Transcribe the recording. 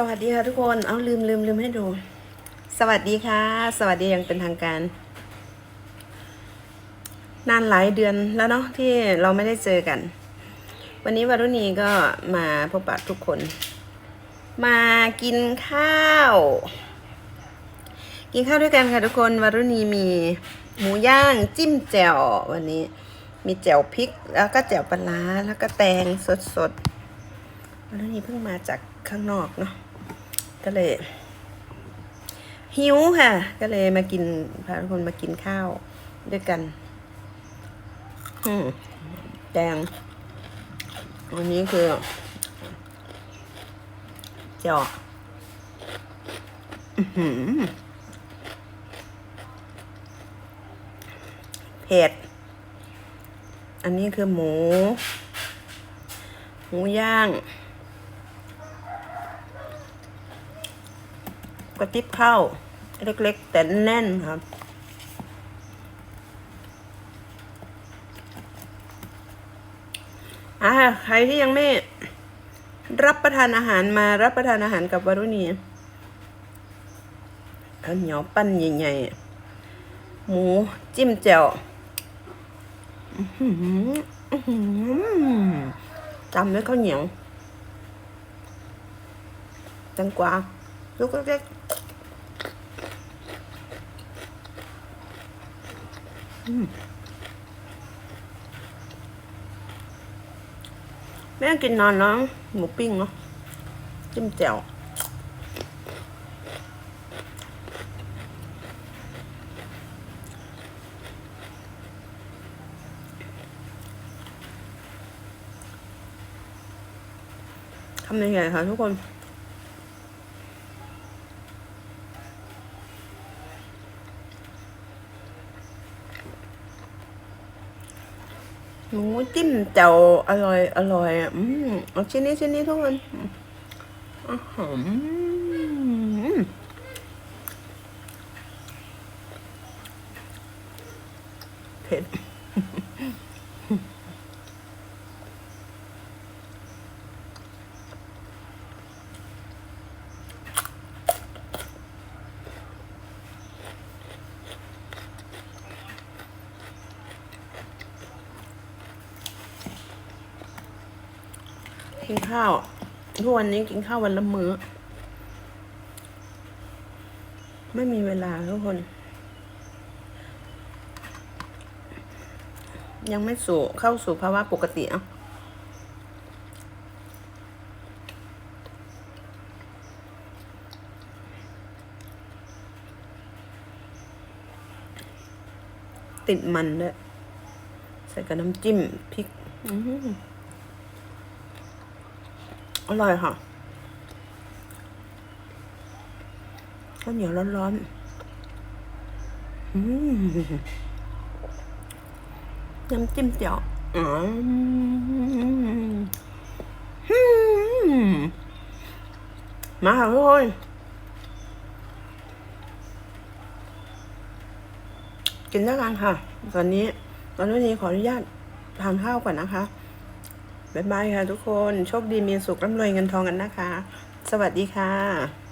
สวัสดีค่ะทุกคน เอาลืมลืมลืมให้ดู สวัสดีค่ะ สวัสดียังเป็นทางการ นานหลายเดือนแล้วเนาะที่เราไม่ได้เจอกัน วันนี้วารุณีก็มาพบปะทุกคน มากินข้าว กินข้าวด้วยกันค่ะทุกคนวารุณีมีหมูย่างจิ้มแจ่ววันนี้ มีแจ่วพริก แล้วก็แจ่วปลาร้าแล้วก็แตงสดๆวันนี้เพิ่งมาจากข้างนอกเนาะ ก็เลย หิวค่ะ ก็เลยมากินพาทุกคนมากินข้าวด้วยกัน อืมแดงอันนี้คือเจาะเผ็ด อันนี้คือหมู หมูย่าง กระติบข้าวเล็ก ๆ แต่แน่นครับ อ่าใครที่ยังไม่รับประทานอาหารมารับประทานอาหารกับวารุณีข้าวเหนียวปั้นใหญ่ๆ หมูจิ้มแจ่วอื้อหืออื้อหือจำด้วยข้าวเหนียวแตังกวา ลูกเล็กแม่กินนอนเนาะหมูปิ้งเนาะจิ้มแจ่วทำยังไงคะทุกคน หมูจิ้มแจ่วอร่อยอร่อยอะอืมเอาชิ้นนี้ชิ้นนี้ทุกคนอือหือเผ็ด กินข้าว ทุกวันนี้กินข้าววันละมื้อ ไม่มีเวลาทุกคน ยังไม่สู่เข้าสู่ภาวะปกติอะติดมันด้วยใส่กับน้ำจิ้มพริก อื อร่อยค่ะข้าวเหนียวร้อนๆอืมน้ำจิ้มเจียวอืมอืมมาค่ะทุกคนกินด้วกันค่ะ ตอนนี้ ตอนนี้ขออนุญาตทานข้าวก่อนนะคะ บ๊ายบายค่ะทุกคน โชคดีมีสุขร่ำรวยเงินทองกันนะคะ สวัสดีค่ะ